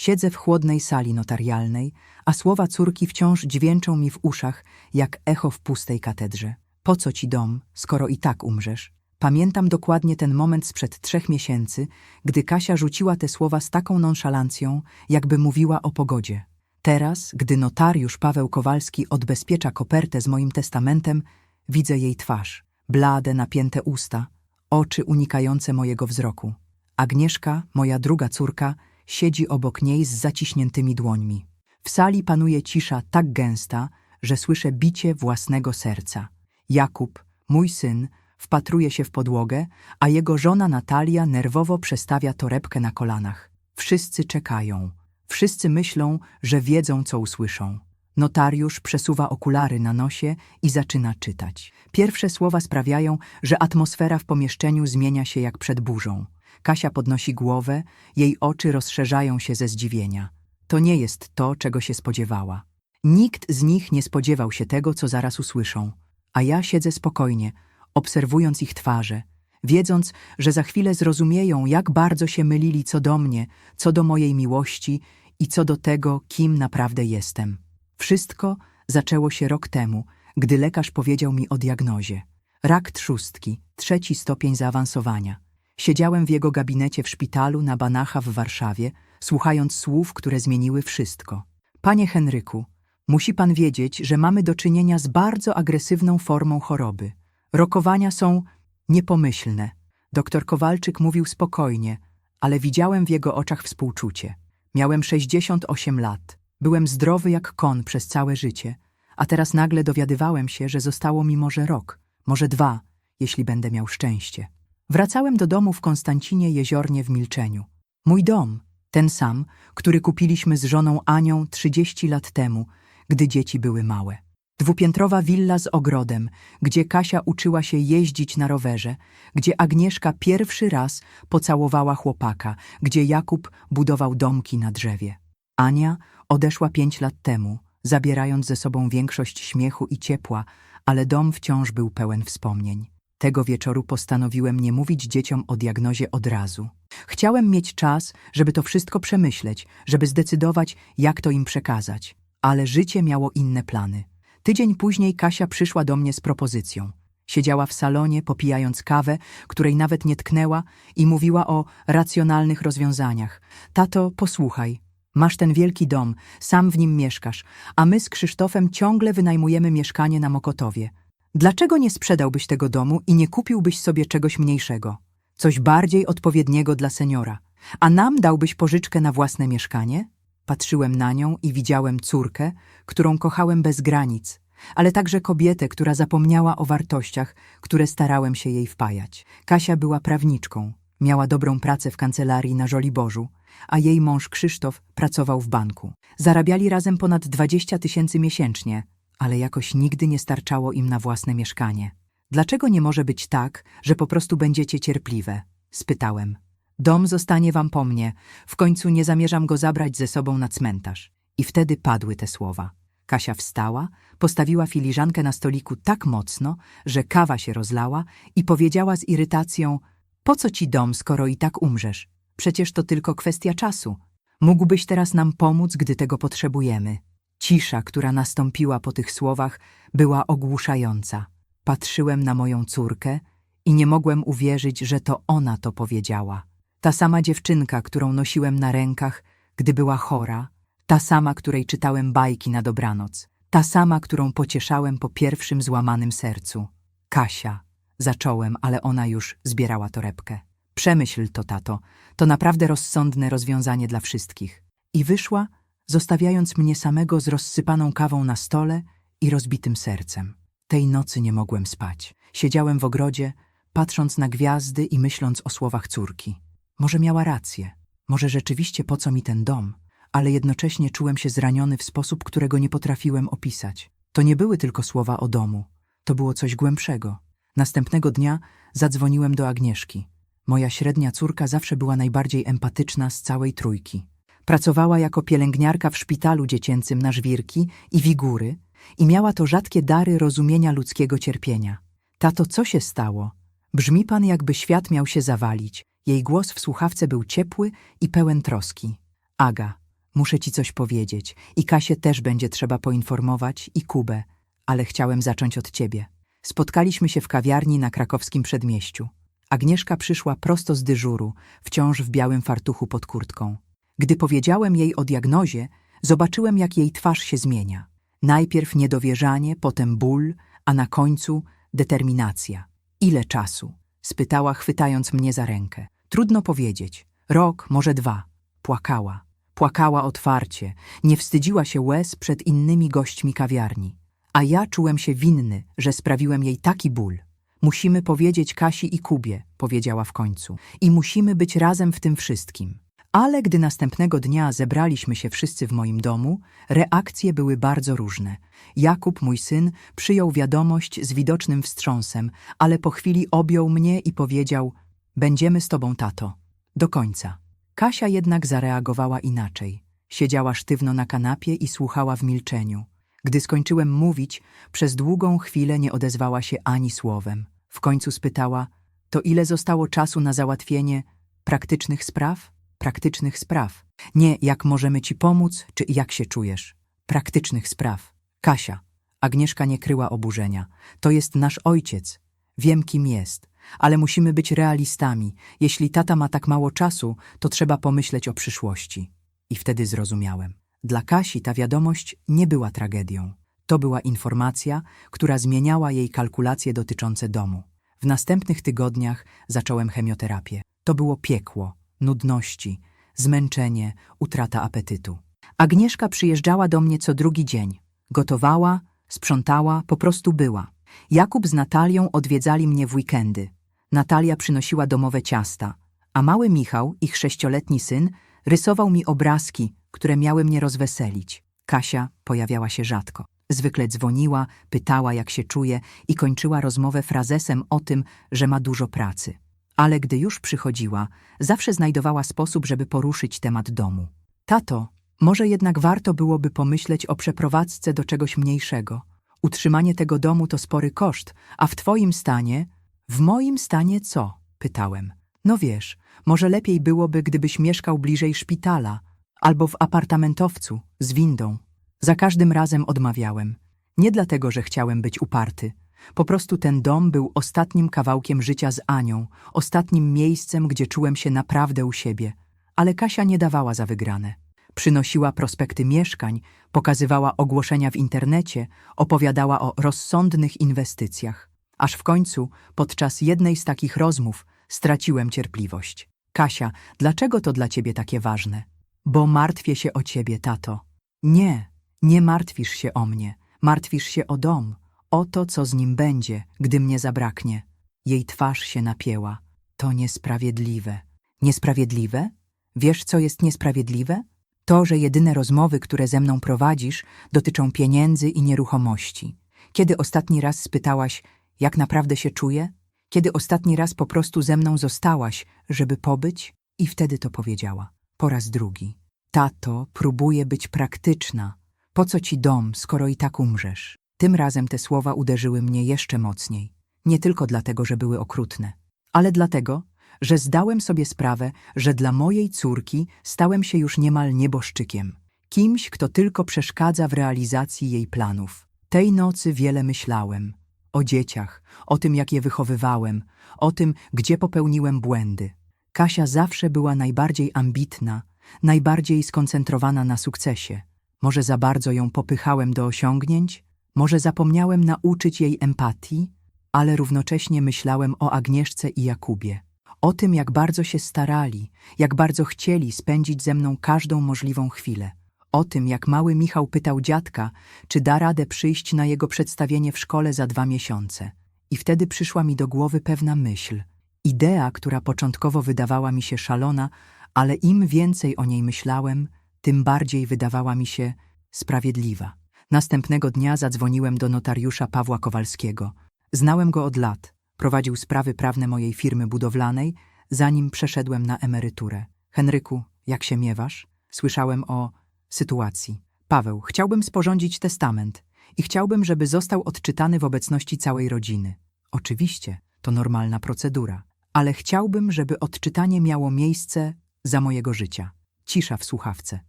Siedzę w chłodnej sali notarialnej, a słowa córki wciąż dźwięczą mi w uszach, jak echo w pustej katedrze. Po co ci dom, skoro i tak umrzesz? Pamiętam dokładnie ten moment sprzed trzech miesięcy, gdy Kasia rzuciła te słowa z taką nonszalancją, jakby mówiła o pogodzie. Teraz, gdy notariusz Paweł Kowalski odbezpiecza kopertę z moim testamentem, widzę jej twarz, blade, napięte usta, oczy unikające mojego wzroku. Agnieszka, moja druga córka, siedzi obok niej z zaciśniętymi dłońmi. W sali panuje cisza tak gęsta, że słyszę bicie własnego serca. Jakub, mój syn, wpatruje się w podłogę, a jego żona Natalia nerwowo przestawia torebkę na kolanach. Wszyscy czekają. Wszyscy myślą, że wiedzą, co usłyszą. Notariusz przesuwa okulary na nosie i zaczyna czytać. Pierwsze słowa sprawiają, że atmosfera w pomieszczeniu zmienia się jak przed burzą. Kasia podnosi głowę, jej oczy rozszerzają się ze zdziwienia. To nie jest to, czego się spodziewała. Nikt z nich nie spodziewał się tego, co zaraz usłyszą, a ja siedzę spokojnie, obserwując ich twarze, wiedząc, że za chwilę zrozumieją, jak bardzo się mylili co do mnie, co do mojej miłości i co do tego, kim naprawdę jestem. Wszystko zaczęło się rok temu, gdy lekarz powiedział mi o diagnozie. Rak trzustki, trzeci stopień zaawansowania. Siedziałem w jego gabinecie w szpitalu na Banacha w Warszawie, słuchając słów, które zmieniły wszystko. Panie Henryku, musi pan wiedzieć, że mamy do czynienia z bardzo agresywną formą choroby. Rokowania są niepomyślne. Doktor Kowalczyk mówił spokojnie, ale widziałem w jego oczach współczucie. Miałem 68 lat. Byłem zdrowy jak kon przez całe życie, a teraz nagle dowiadywałem się, że zostało mi może rok, może dwa, jeśli będę miał szczęście. Wracałem do domu w Konstancinie Jeziornie w milczeniu. Mój dom, ten sam, który kupiliśmy z żoną Anią 30 lat temu, gdy dzieci były małe. Dwupiętrowa willa z ogrodem, gdzie Kasia uczyła się jeździć na rowerze, gdzie Agnieszka pierwszy raz pocałowała chłopaka, gdzie Jakub budował domki na drzewie. Ania odeszła pięć lat temu, zabierając ze sobą większość śmiechu i ciepła, ale dom wciąż był pełen wspomnień. Tego wieczoru postanowiłem nie mówić dzieciom o diagnozie od razu. Chciałem mieć czas, żeby to wszystko przemyśleć, żeby zdecydować, jak to im przekazać. Ale życie miało inne plany. Tydzień później Kasia przyszła do mnie z propozycją. Siedziała w salonie, popijając kawę, której nawet nie tknęła i mówiła o racjonalnych rozwiązaniach. Tato, posłuchaj, masz ten wielki dom, sam w nim mieszkasz, a my z Krzysztofem ciągle wynajmujemy mieszkanie na Mokotowie. Dlaczego nie sprzedałbyś tego domu i nie kupiłbyś sobie czegoś mniejszego? Coś bardziej odpowiedniego dla seniora. A nam dałbyś pożyczkę na własne mieszkanie? Patrzyłem na nią i widziałem córkę, którą kochałem bez granic, ale także kobietę, która zapomniała o wartościach, które starałem się jej wpajać. Kasia była prawniczką, miała dobrą pracę w kancelarii na Żoliborzu, a jej mąż Krzysztof pracował w banku. Zarabiali razem ponad 20 tysięcy miesięcznie, ale jakoś nigdy nie starczało im na własne mieszkanie. Dlaczego nie może być tak, że po prostu będziecie cierpliwe? spytałem. Dom zostanie wam po mnie, w końcu nie zamierzam go zabrać ze sobą na cmentarz. I wtedy padły te słowa. Kasia wstała, postawiła filiżankę na stoliku tak mocno, że kawa się rozlała i powiedziała z irytacją: Po co ci dom, skoro i tak umrzesz? Przecież to tylko kwestia czasu. Mógłbyś teraz nam pomóc, gdy tego potrzebujemy. Cisza, która nastąpiła po tych słowach, była ogłuszająca. Patrzyłem na moją córkę i nie mogłem uwierzyć, że to ona to powiedziała. Ta sama dziewczynka, którą nosiłem na rękach, gdy była chora, ta sama, której czytałem bajki na dobranoc, ta sama, którą pocieszałem po pierwszym złamanym sercu. Kasia. Zacząłem, ale ona już zbierała torebkę. Przemyśl to, tato. To naprawdę rozsądne rozwiązanie dla wszystkich. I wyszła, zostawiając mnie samego z rozsypaną kawą na stole i rozbitym sercem. Tej nocy nie mogłem spać. Siedziałem w ogrodzie, patrząc na gwiazdy i myśląc o słowach córki. Może miała rację, może rzeczywiście po co mi ten dom, ale jednocześnie czułem się zraniony w sposób, którego nie potrafiłem opisać. To nie były tylko słowa o domu, to było coś głębszego. Następnego dnia zadzwoniłem do Agnieszki. Moja średnia córka zawsze była najbardziej empatyczna z całej trójki. Pracowała jako pielęgniarka w szpitalu dziecięcym na żwirki i wigury i miała to rzadkie dary rozumienia ludzkiego cierpienia. Tato, co się stało? Brzmi pan, jakby świat miał się zawalić. Jej głos w słuchawce był ciepły i pełen troski. Aga, muszę ci coś powiedzieć. I Kasię też będzie trzeba poinformować, i Kubę, ale chciałem zacząć od ciebie. Spotkaliśmy się w kawiarni na krakowskim przedmieściu. Agnieszka przyszła prosto z dyżuru, wciąż w białym fartuchu pod kurtką. Gdy powiedziałem jej o diagnozie, zobaczyłem, jak jej twarz się zmienia. Najpierw niedowierzanie, potem ból, a na końcu determinacja. Ile czasu? spytała, chwytając mnie za rękę. Trudno powiedzieć. Rok, może dwa. Płakała. Płakała otwarcie, nie wstydziła się łez przed innymi gośćmi kawiarni. A ja czułem się winny, że sprawiłem jej taki ból. Musimy powiedzieć Kasi i Kubie, powiedziała w końcu. I musimy być razem w tym wszystkim. Ale gdy następnego dnia zebraliśmy się wszyscy w moim domu, reakcje były bardzo różne. Jakub, mój syn, przyjął wiadomość z widocznym wstrząsem, ale po chwili objął mnie i powiedział: Będziemy z tobą, tato. Do końca. Kasia jednak zareagowała inaczej. Siedziała sztywno na kanapie i słuchała w milczeniu. Gdy skończyłem mówić, przez długą chwilę nie odezwała się ani słowem. W końcu spytała: To ile zostało czasu na załatwienie praktycznych spraw? Praktycznych spraw. Nie jak możemy ci pomóc, czy jak się czujesz. Praktycznych spraw. Kasia. Agnieszka nie kryła oburzenia. To jest nasz ojciec. Wiem, kim jest. Ale musimy być realistami. Jeśli tata ma tak mało czasu, to trzeba pomyśleć o przyszłości. I wtedy zrozumiałem. Dla Kasi ta wiadomość nie była tragedią. To była informacja, która zmieniała jej kalkulacje dotyczące domu. W następnych tygodniach zacząłem chemioterapię. To było piekło, nudności, zmęczenie, utrata apetytu. Agnieszka przyjeżdżała do mnie co drugi dzień. Gotowała, sprzątała, po prostu była. Jakub z Natalią odwiedzali mnie w weekendy. Natalia przynosiła domowe ciasta, a mały Michał, ich sześcioletni syn, rysował mi obrazki, które miały mnie rozweselić. Kasia pojawiała się rzadko. Zwykle dzwoniła, pytała, jak się czuje i kończyła rozmowę frazesem o tym, że ma dużo pracy. Ale gdy już przychodziła, zawsze znajdowała sposób, żeby poruszyć temat domu. Tato, może jednak warto byłoby pomyśleć o przeprowadzce do czegoś mniejszego. Utrzymanie tego domu to spory koszt, a w twoim stanie... W moim stanie co? pytałem. No wiesz, może lepiej byłoby, gdybyś mieszkał bliżej szpitala albo w apartamentowcu z windą. Za każdym razem odmawiałem. Nie dlatego, że chciałem być uparty. Po prostu ten dom był ostatnim kawałkiem życia z Anią, ostatnim miejscem, gdzie czułem się naprawdę u siebie. Ale Kasia nie dawała za wygrane. Przynosiła prospekty mieszkań, pokazywała ogłoszenia w internecie, opowiadała o rozsądnych inwestycjach. Aż w końcu, podczas jednej z takich rozmów, straciłem cierpliwość. Kasia, dlaczego to dla ciebie takie ważne? Bo martwię się o ciebie, tato. Nie, nie martwisz się o mnie. Martwisz się o dom, o to, co z nim będzie, gdy mnie zabraknie. Jej twarz się napięła. To niesprawiedliwe. Niesprawiedliwe? Wiesz, co jest niesprawiedliwe? To, że jedyne rozmowy, które ze mną prowadzisz, dotyczą pieniędzy i nieruchomości. Kiedy ostatni raz spytałaś, jak naprawdę się czuję? Kiedy ostatni raz po prostu ze mną zostałaś, żeby pobyć? I wtedy to powiedziała. Po raz drugi. Tato, próbuję być praktyczna. Po co ci dom, skoro i tak umrzesz? Tym razem te słowa uderzyły mnie jeszcze mocniej. Nie tylko dlatego, że były okrutne, ale dlatego, że zdałem sobie sprawę, że dla mojej córki stałem się już niemal nieboszczykiem. Kimś, kto tylko przeszkadza w realizacji jej planów. Tej nocy wiele myślałem. O dzieciach, o tym, jak je wychowywałem, o tym, gdzie popełniłem błędy. Kasia zawsze była najbardziej ambitna, najbardziej skoncentrowana na sukcesie. Może za bardzo ją popychałem do osiągnięć? Może zapomniałem nauczyć jej empatii? Ale równocześnie myślałem o Agnieszce i Jakubie. O tym, jak bardzo się starali, jak bardzo chcieli spędzić ze mną każdą możliwą chwilę. O tym, jak mały Michał pytał dziadka, czy da radę przyjść na jego przedstawienie w szkole za dwa miesiące. I wtedy przyszła mi do głowy pewna myśl. Idea, która początkowo wydawała mi się szalona, ale im więcej o niej myślałem, tym bardziej wydawała mi się sprawiedliwa. Następnego dnia zadzwoniłem do notariusza Pawła Kowalskiego. Znałem go od lat. Prowadził sprawy prawne mojej firmy budowlanej, zanim przeszedłem na emeryturę. Henryku, jak się miewasz? Słyszałem o sytuacji. Paweł, chciałbym sporządzić testament i chciałbym, żeby został odczytany w obecności całej rodziny. Oczywiście, to normalna procedura, ale chciałbym, żeby odczytanie miało miejsce za mojego życia. Cisza w słuchawce.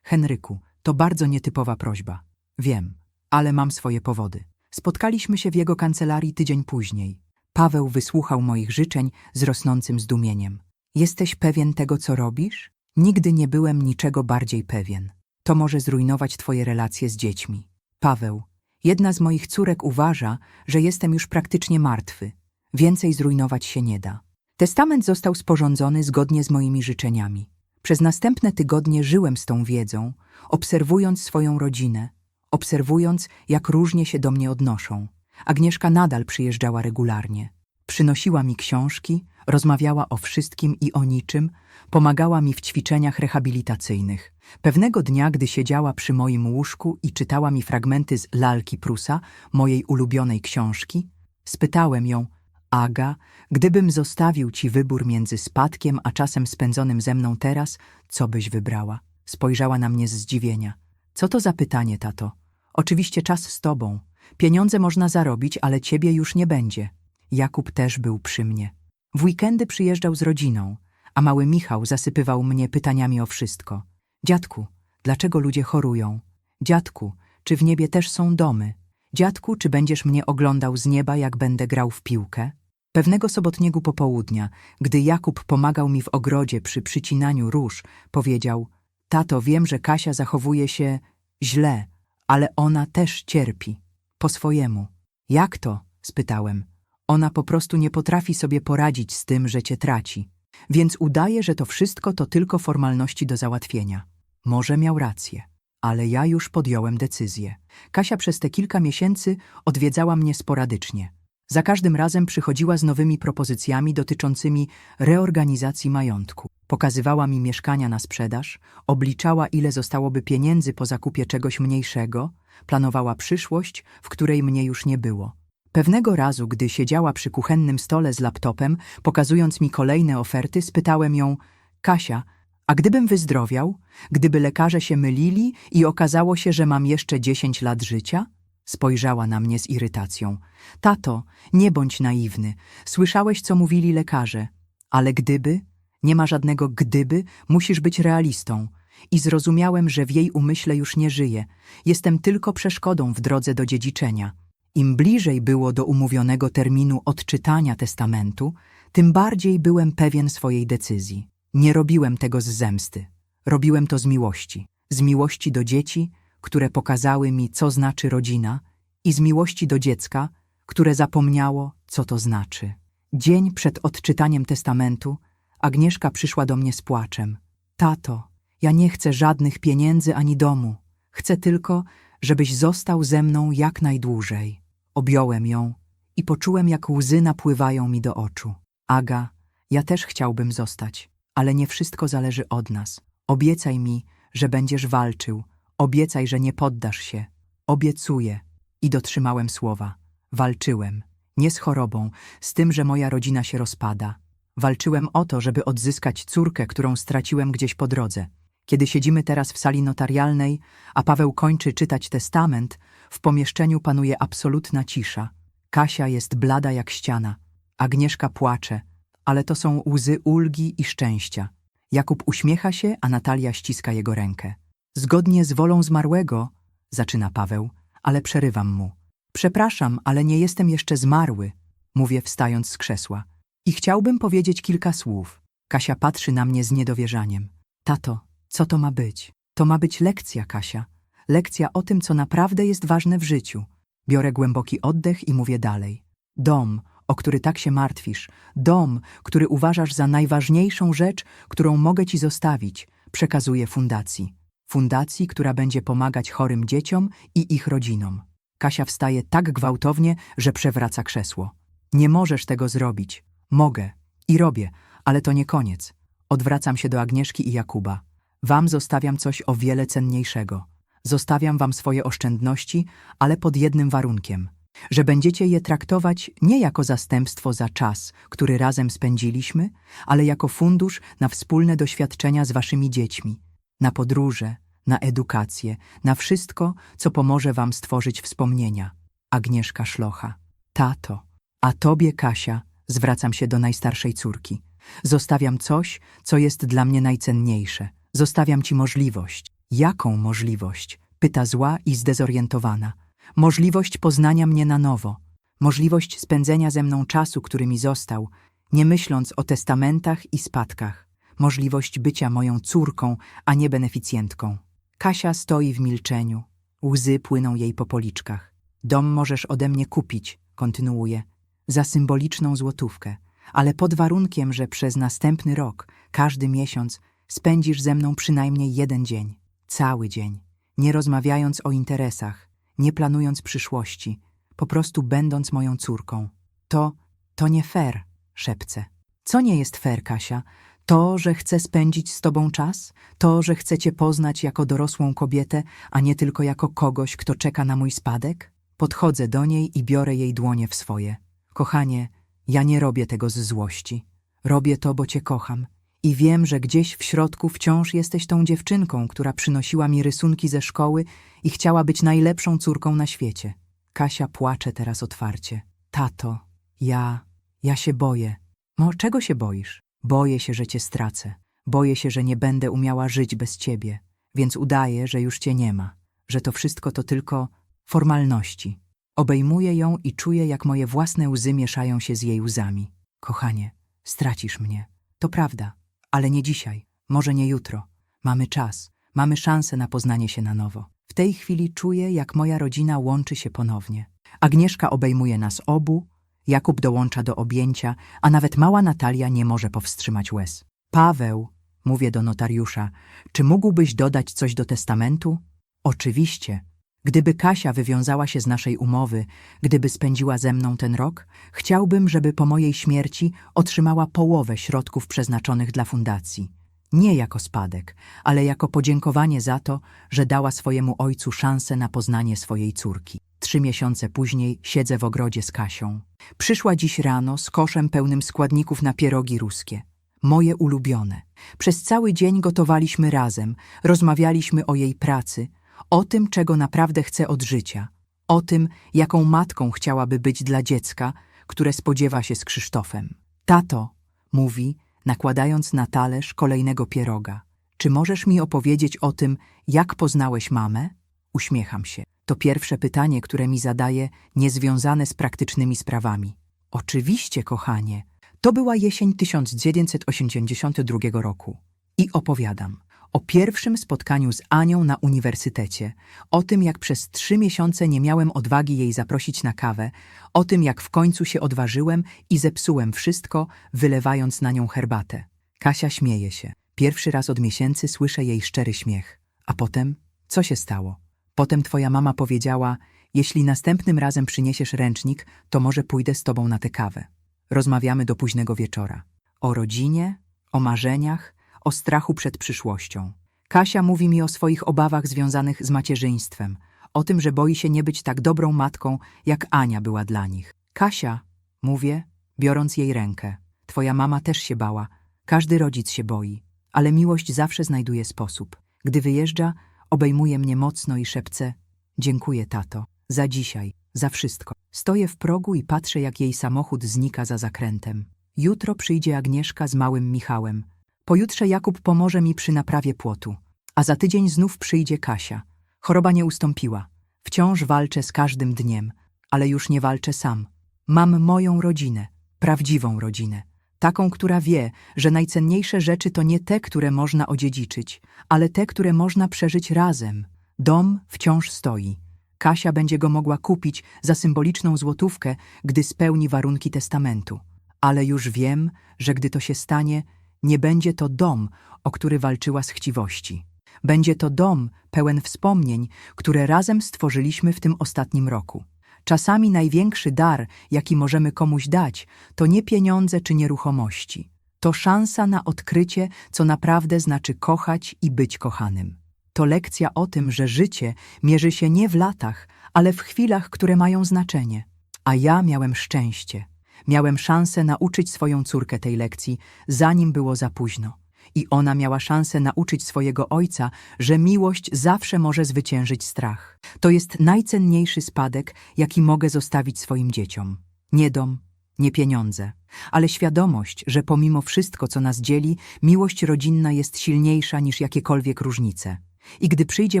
Henryku, to bardzo nietypowa prośba. Wiem, ale mam swoje powody. Spotkaliśmy się w jego kancelarii tydzień później. Paweł wysłuchał moich życzeń z rosnącym zdumieniem. Jesteś pewien tego, co robisz? Nigdy nie byłem niczego bardziej pewien. To może zrujnować twoje relacje z dziećmi. Paweł, jedna z moich córek uważa, że jestem już praktycznie martwy. Więcej zrujnować się nie da. Testament został sporządzony zgodnie z moimi życzeniami. Przez następne tygodnie żyłem z tą wiedzą, obserwując swoją rodzinę, obserwując, jak różnie się do mnie odnoszą. Agnieszka nadal przyjeżdżała regularnie. Przynosiła mi książki, rozmawiała o wszystkim i o niczym, pomagała mi w ćwiczeniach rehabilitacyjnych. Pewnego dnia, gdy siedziała przy moim łóżku i czytała mi fragmenty z Lalki Prusa, mojej ulubionej książki, spytałem ją, Aga, gdybym zostawił ci wybór między spadkiem a czasem spędzonym ze mną teraz, co byś wybrała? Spojrzała na mnie z zdziwienia. Co to za pytanie, tato? Oczywiście czas z tobą. Pieniądze można zarobić, ale ciebie już nie będzie. Jakub też był przy mnie. W weekendy przyjeżdżał z rodziną, a mały Michał zasypywał mnie pytaniami o wszystko. Dziadku, dlaczego ludzie chorują? Dziadku, czy w niebie też są domy? Dziadku, czy będziesz mnie oglądał z nieba, jak będę grał w piłkę? Pewnego sobotniego popołudnia, gdy Jakub pomagał mi w ogrodzie przy przycinaniu róż, powiedział: Tato, wiem, że Kasia zachowuje się źle, ale ona też cierpi. Po swojemu. Jak to? spytałem. Ona po prostu nie potrafi sobie poradzić z tym, że cię traci. Więc udaje, że to wszystko to tylko formalności do załatwienia. Może miał rację, ale ja już podjąłem decyzję. Kasia przez te kilka miesięcy odwiedzała mnie sporadycznie. Za każdym razem przychodziła z nowymi propozycjami dotyczącymi reorganizacji majątku. Pokazywała mi mieszkania na sprzedaż, obliczała, ile zostałoby pieniędzy po zakupie czegoś mniejszego, planowała przyszłość, w której mnie już nie było. Pewnego razu, gdy siedziała przy kuchennym stole z laptopem, pokazując mi kolejne oferty, spytałem ją: Kasia, a gdybym wyzdrowiał, gdyby lekarze się mylili i okazało się, że mam jeszcze 10 lat życia? Spojrzała na mnie z irytacją. Tato, nie bądź naiwny. Słyszałeś, co mówili lekarze. Ale gdyby? Nie ma żadnego gdyby, musisz być realistą. I zrozumiałem, że w jej umyśle już nie żyje. Jestem tylko przeszkodą w drodze do dziedziczenia. Im bliżej było do umówionego terminu odczytania testamentu, tym bardziej byłem pewien swojej decyzji. Nie robiłem tego z zemsty. Robiłem to z miłości. Z miłości do dzieci, które pokazały mi, co znaczy rodzina, i z miłości do dziecka, które zapomniało, co to znaczy. Dzień przed odczytaniem testamentu Agnieszka przyszła do mnie z płaczem. Tato, ja nie chcę żadnych pieniędzy ani domu. Chcę tylko, żebyś został ze mną jak najdłużej. Objąłem ją i poczułem, jak łzy napływają mi do oczu. Aga, ja też chciałbym zostać, ale nie wszystko zależy od nas. Obiecaj mi, że będziesz walczył. Obiecaj, że nie poddasz się. Obiecuję. I dotrzymałem słowa. Walczyłem. Nie z chorobą, z tym, że moja rodzina się rozpada. Walczyłem o to, żeby odzyskać córkę, którą straciłem gdzieś po drodze. Kiedy siedzimy teraz w sali notarialnej, a Paweł kończy czytać testament, w pomieszczeniu panuje absolutna cisza. Kasia jest blada jak ściana. Agnieszka płacze, ale to są łzy ulgi i szczęścia. Jakub uśmiecha się, a Natalia ściska jego rękę. Zgodnie z wolą zmarłego, zaczyna Paweł, ale przerywam mu. Przepraszam, ale nie jestem jeszcze zmarły, mówię wstając z krzesła. I chciałbym powiedzieć kilka słów. Kasia patrzy na mnie z niedowierzaniem. Tato, co to ma być? To ma być lekcja, Kasia. Lekcja o tym, co naprawdę jest ważne w życiu. Biorę głęboki oddech i mówię dalej. Dom, o który tak się martwisz, dom, który uważasz za najważniejszą rzecz, którą mogę ci zostawić, przekazuję fundacji. Fundacji, która będzie pomagać chorym dzieciom i ich rodzinom. Kasia wstaje tak gwałtownie, że przewraca krzesło. Nie możesz tego zrobić. Mogę. I robię, ale to nie koniec. Odwracam się do Agnieszki i Jakuba. Wam zostawiam coś o wiele cenniejszego. Zostawiam wam swoje oszczędności, ale pod jednym warunkiem. Że będziecie je traktować nie jako zastępstwo za czas, który razem spędziliśmy, ale jako fundusz na wspólne doświadczenia z waszymi dziećmi, na podróże, na edukację, na wszystko, co pomoże wam stworzyć wspomnienia. Agnieszka Szlocha. Tato, a tobie, Kasia, zwracam się do najstarszej córki. Zostawiam coś, co jest dla mnie najcenniejsze. Zostawiam ci możliwość. Jaką możliwość? Pyta zła i zdezorientowana. Możliwość poznania mnie na nowo. Możliwość spędzenia ze mną czasu, który mi został, nie myśląc o testamentach i spadkach. Możliwość bycia moją córką, a nie beneficjentką. Kasia stoi w milczeniu. Łzy płyną jej po policzkach. Dom możesz ode mnie kupić, kontynuuje, za symboliczną złotówkę, ale pod warunkiem, że przez następny rok, każdy miesiąc, spędzisz ze mną przynajmniej jeden dzień, cały dzień, nie rozmawiając o interesach, nie planując przyszłości, po prostu będąc moją córką. To, to nie fair, szepce. Co nie jest fair, Kasia? To, że chcę spędzić z tobą czas? To, że chcę cię poznać jako dorosłą kobietę, a nie tylko jako kogoś, kto czeka na mój spadek? Podchodzę do niej i biorę jej dłonie w swoje. Kochanie, ja nie robię tego z złości. Robię to, bo cię kocham. I wiem, że gdzieś w środku wciąż jesteś tą dziewczynką, która przynosiła mi rysunki ze szkoły i chciała być najlepszą córką na świecie. Kasia płacze teraz otwarcie. Tato, ja, ja się boję. No, czego się boisz? Boję się, że cię stracę. Boję się, że nie będę umiała żyć bez ciebie, więc udaję, że już cię nie ma, że to wszystko to tylko formalności. Obejmuję ją i czuję, jak moje własne łzy mieszają się z jej łzami. Kochanie, stracisz mnie. To prawda, ale nie dzisiaj, może nie jutro. Mamy czas, mamy szansę na poznanie się na nowo. W tej chwili czuję, jak moja rodzina łączy się ponownie. Agnieszka obejmuje nas obu, Jakub dołącza do objęcia, a nawet mała Natalia nie może powstrzymać łez. Paweł, mówię do notariusza, czy mógłbyś dodać coś do testamentu? Oczywiście. Gdyby Kasia wywiązała się z naszej umowy, gdyby spędziła ze mną ten rok, chciałbym, żeby po mojej śmierci otrzymała połowę środków przeznaczonych dla fundacji. Nie jako spadek, ale jako podziękowanie za to, że dała swojemu ojcu szansę na poznanie swojej córki. Trzy miesiące później siedzę w ogrodzie z Kasią. Przyszła dziś rano z koszem pełnym składników na pierogi ruskie. Moje ulubione. Przez cały dzień gotowaliśmy razem, rozmawialiśmy o jej pracy, o tym, czego naprawdę chce od życia, o tym, jaką matką chciałaby być dla dziecka, które spodziewa się z Krzysztofem. Tato, mówi, nakładając na talerz kolejnego pieroga, czy możesz mi opowiedzieć o tym, jak poznałeś mamę? Uśmiecham się. To pierwsze pytanie, które mi zadaje, niezwiązane z praktycznymi sprawami. Oczywiście, kochanie. To była jesień 1982 roku. I opowiadam o pierwszym spotkaniu z Anią na uniwersytecie, o tym, jak przez trzy miesiące nie miałem odwagi jej zaprosić na kawę, o tym, jak w końcu się odważyłem i zepsułem wszystko, wylewając na nią herbatę. Kasia śmieje się. Pierwszy raz od miesięcy słyszę jej szczery śmiech. A potem, co się stało? Potem twoja mama powiedziała, jeśli następnym razem przyniesiesz ręcznik, to może pójdę z tobą na tę kawę. Rozmawiamy do późnego wieczora. O rodzinie, o marzeniach, o strachu przed przyszłością. Kasia mówi mi o swoich obawach związanych z macierzyństwem, o tym, że boi się nie być tak dobrą matką, jak Ania była dla nich. Kasia, mówię, biorąc jej rękę, twoja mama też się bała, każdy rodzic się boi, ale miłość zawsze znajduje sposób. Gdy wyjeżdża, obejmuje mnie mocno i szepce: Dziękuję, tato, za dzisiaj, za wszystko. Stoję w progu i patrzę, jak jej samochód znika za zakrętem. Jutro przyjdzie Agnieszka z małym Michałem. Pojutrze Jakub pomoże mi przy naprawie płotu. A za tydzień znów przyjdzie Kasia. Choroba nie ustąpiła. Wciąż walczę z każdym dniem, ale już nie walczę sam. Mam moją rodzinę, prawdziwą rodzinę. Taką, która wie, że najcenniejsze rzeczy to nie te, które można odziedziczyć, ale te, które można przeżyć razem. Dom wciąż stoi. Kasia będzie go mogła kupić za symboliczną złotówkę, gdy spełni warunki testamentu. Ale już wiem, że gdy to się stanie, nie będzie to dom, o który walczyła z chciwości. Będzie to dom pełen wspomnień, które razem stworzyliśmy w tym ostatnim roku. Czasami największy dar, jaki możemy komuś dać, to nie pieniądze czy nieruchomości. To szansa na odkrycie, co naprawdę znaczy kochać i być kochanym. To lekcja o tym, że życie mierzy się nie w latach, ale w chwilach, które mają znaczenie. A ja miałem szczęście. Miałem szansę nauczyć swoją córkę tej lekcji, zanim było za późno. I ona miała szansę nauczyć swojego ojca, że miłość zawsze może zwyciężyć strach. To jest najcenniejszy spadek, jaki mogę zostawić swoim dzieciom. Nie dom, nie pieniądze, ale świadomość, że pomimo wszystko, co nas dzieli, miłość rodzinna jest silniejsza niż jakiekolwiek różnice. I gdy przyjdzie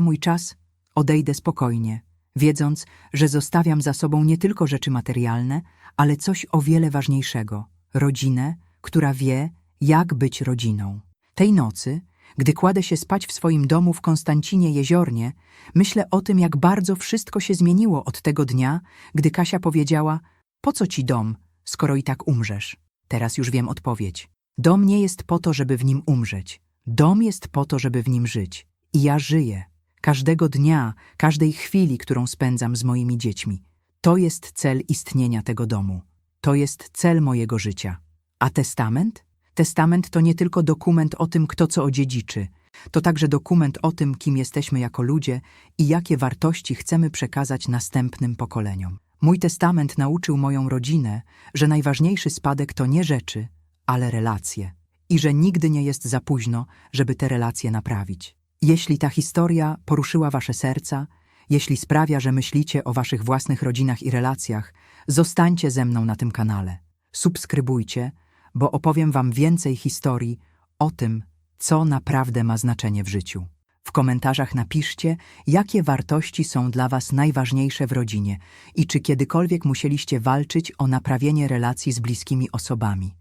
mój czas, odejdę spokojnie, wiedząc, że zostawiam za sobą nie tylko rzeczy materialne, ale coś o wiele ważniejszego rodzinę, która wie, jak być rodziną. Tej nocy, gdy kładę się spać w swoim domu w Konstancinie Jeziornie, myślę o tym, jak bardzo wszystko się zmieniło od tego dnia, gdy Kasia powiedziała: Po co ci dom, skoro i tak umrzesz? Teraz już wiem odpowiedź. Dom nie jest po to, żeby w nim umrzeć. Dom jest po to, żeby w nim żyć. I ja żyję. Każdego dnia, każdej chwili, którą spędzam z moimi dziećmi. To jest cel istnienia tego domu. To jest cel mojego życia. A testament? Testament to nie tylko dokument o tym, kto co odziedziczy. To także dokument o tym, kim jesteśmy jako ludzie i jakie wartości chcemy przekazać następnym pokoleniom. Mój testament nauczył moją rodzinę, że najważniejszy spadek to nie rzeczy, ale relacje. I że nigdy nie jest za późno, żeby te relacje naprawić. Jeśli ta historia poruszyła wasze serca, jeśli sprawia, że myślicie o waszych własnych rodzinach i relacjach, zostańcie ze mną na tym kanale. Subskrybujcie, bo opowiem wam więcej historii o tym, co naprawdę ma znaczenie w życiu. W komentarzach napiszcie, jakie wartości są dla was najważniejsze w rodzinie i czy kiedykolwiek musieliście walczyć o naprawienie relacji z bliskimi osobami.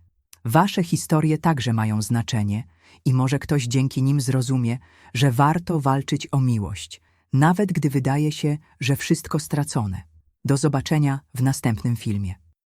Wasze historie także mają znaczenie i może ktoś dzięki nim zrozumie, że warto walczyć o miłość, nawet gdy wydaje się, że wszystko stracone. Do zobaczenia w następnym filmie.